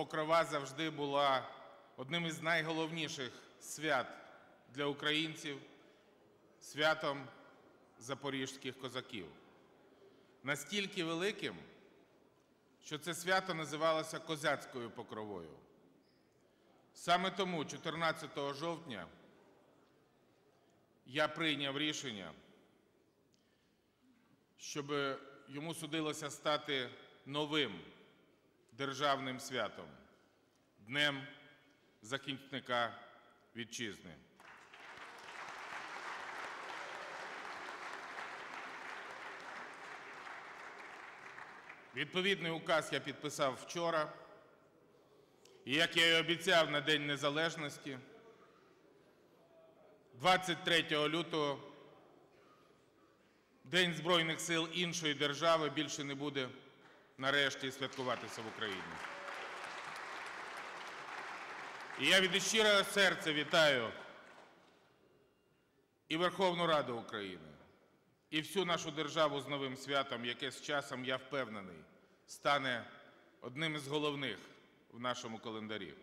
Покрова завжди була одним із найголовніших свят для українців, святом запорізьких козаків. Настільки великим, що це свято називалося козацькою покровою. Саме тому 14 жовтня я прийняв рішення, щоб йому судилося стати новим державним святом Днем захисника вітчизни. Відповідний указ я підписав вчора. І як я і обіцяв на День Незалежності, 23 лютого День Збройних сил іншої держави більше не буде нарешті святкуватися в Україні. І я від щирого серця вітаю і Верховну Раду України, і всю нашу державу з новим святом, яке з часом, я впевнений, стане одним із головних в нашому календарі.